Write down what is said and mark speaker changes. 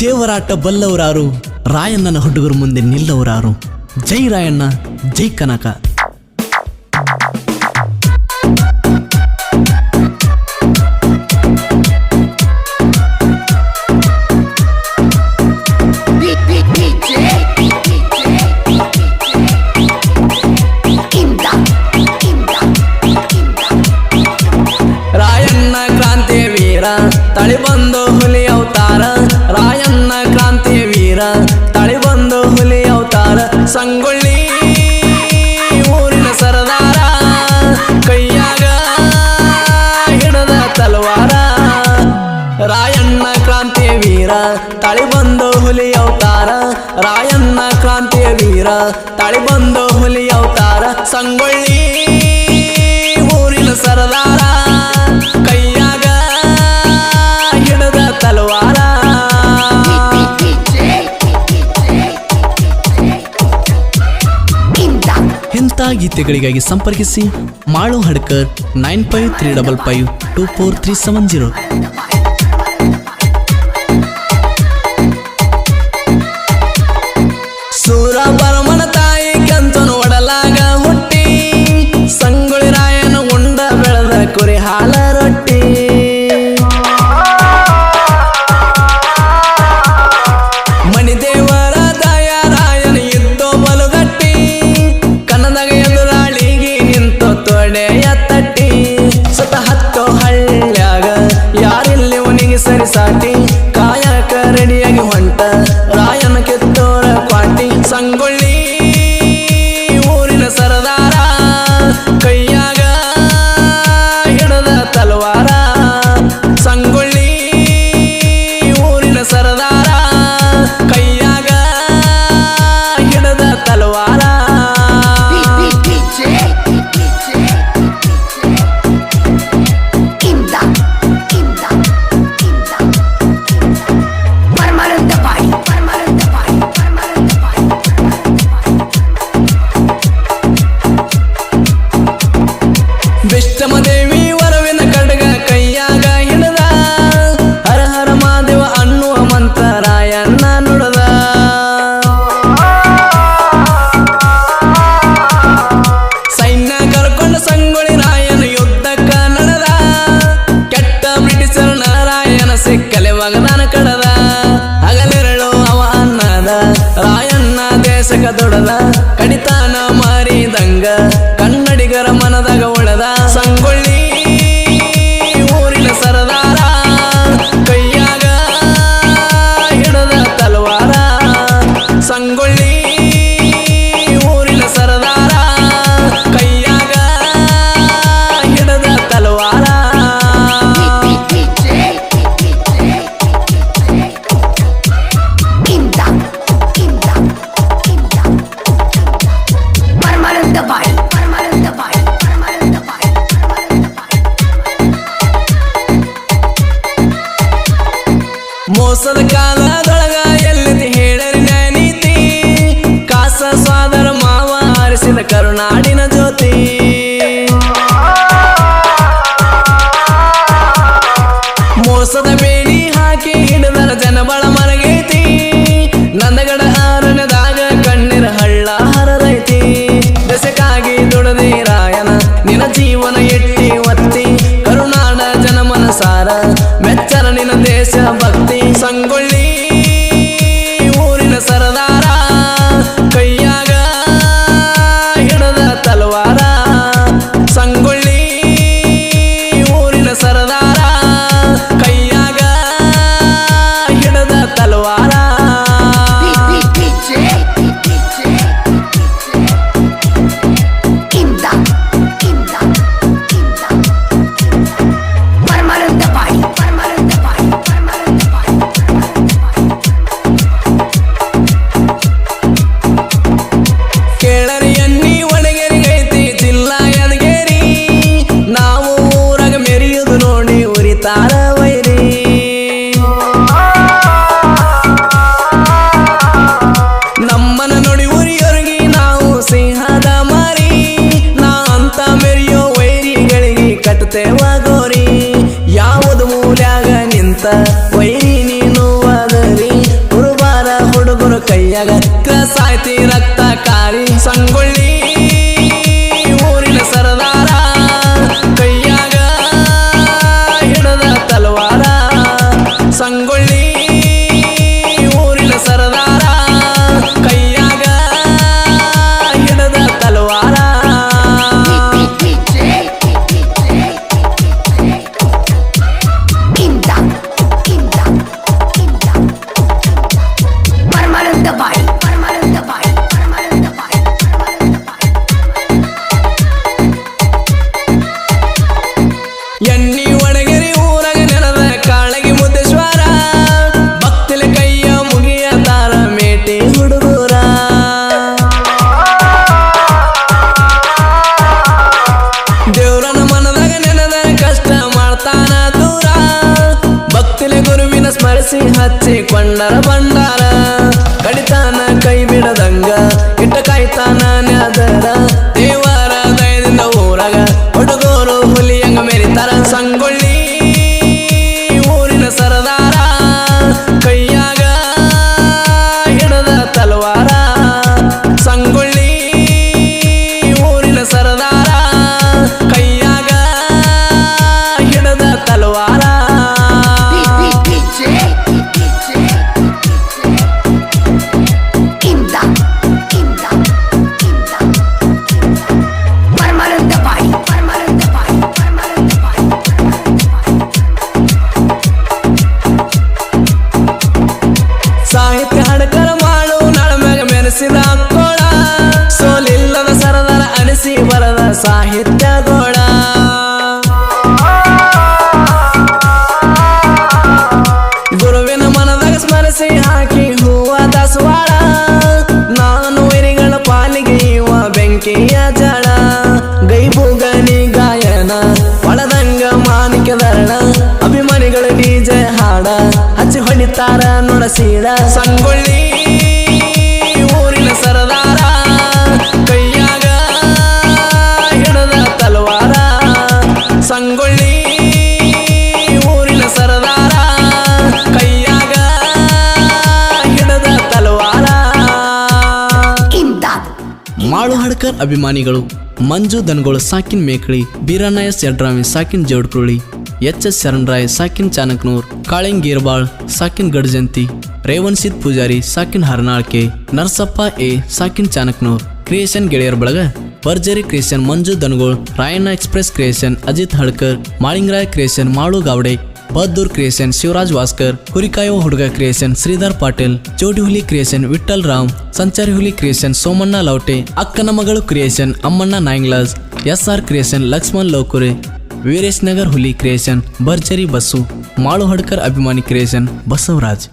Speaker 1: ದೇವರಾಟ ಬಲ್ಲವರಾರು ರಾಯಣ್ಣನ ಹುಡುಗರ ಮುಂದೆ ನಿಲ್ಲವರಾರು. ಜೈ ರಾಯಣ್ಣ ಜೈ ಕನಕ. ರಾಯಣ್ಣ ಕ್ರಾಂತಿಯ ವೀರ ತಾಳಿ ಬಂದು ಹುಲಿ ಅವತಾರ, ಸಂಗೊಳ್ಳಿ ಊರಿನ ಸರದಾರ, ಕೈಯಾಗ ಹಿಡದ ತಲವಾರ. ಇಂಥ ಗೀತೆಗಳಿಗಾಗಿ ಸಂಪರ್ಕಿಸಿ Malu Hadkar nine five three double five two four three seven zero. ದೊಡಲ ಕಡಿತಾನ ಮಾರಿದಂಗ. ಒಯ್ಯಿ ನೀನು ಅದರಿ ಗುರುವಾರ ಹುಡುಗರು ಕೈಯಾಗ ಕಸ नसीहत ನುಡಸೀಡ ಸಂಗೊಳ್ಳಿ ಊರಿನ ಸರದಾರ ಕೈಯಾಗ ಹಿಡದ ತಲವಾರ. ಸಂಗೊಳ್ಳಿ ಊರಿನ ಸರದಾರ ಕೈಯಾಗ ಹಿಡದ ತಲವಾರ. ಮಾಳು ಹಡ್ಕರ್ ಅಭಿಮಾನಿಗಳು ಮಂಜು ದನಗೋಳ ಸಾಕಿನ್ ಮೇಕಳಿ ಎಸ್ ಯಡ್ರಾಮಿ ಸಾಕಿನ್ ಜೋಡ್ಕುಳಿ ಎಚ್ ಎಸ್ ಶರಣರಾಯ್ ಸಾಕಿನ್ ಚಾನಕ್ನೂರ್ ಕಾಳಿಂಗ್ ಗೀರ್ಬಾಳ್ ಸಾಕಿನ್ ಗಡ್ಜಂತಿ. ರೇವನ್ಸಿದ್ ಪೂಜಾರಿ ಸಾಕಿನ್ ಹರನಾಳ್ಕೆ, ನರಸಪ್ಪ ಎ ಸಾಕಿನ್ ಚಾನಕ್ನೂರ್ ಕ್ರಿಯೇಷನ್ ಗೆಳೆಯರ ಬಳಗ, ಭರ್ಜರಿ creation Manju Danagol, Rayanna express creation Ajit Hadkar Malingaray creation Malu Gawade, Bahaddur creation Shivaraj Waskar ಹುರಿಕಾಯೋ ಹುಡುಗ ಕ್ರಿಯೇಷನ್ ಶ್ರೀಧರ್ ಪಾಟೀಲ್ ಚೋಟಿ ಹುಲಿ ಕ್ರಿಯೇಷನ್ ವಿಠಲ್ ರಾಮ್ ಸಂಚಾರಿ ಹುಲಿ ಕ್ರಿಯೇಷನ್ ಸೋಮಣ್ಣ ಲೌಟೆ ಅಕ್ಕನ ಮಗಳು creation Ammanna ನಾಯಿಂಗ್ಲಾಸ್ S R creation Laxman Lokure, Veeresh Nagar ಹುಲಿ ಕ್ರಿಯೇಷನ್ ಭರ್ಜರಿ ಬಸ್ಸು, ಮಾಳು ಹಡ್ಕರ್ ಅಭಿಮಾನಿ ಕ್ರಿಯೇಷನ್ ಬಸವರಾಜ್.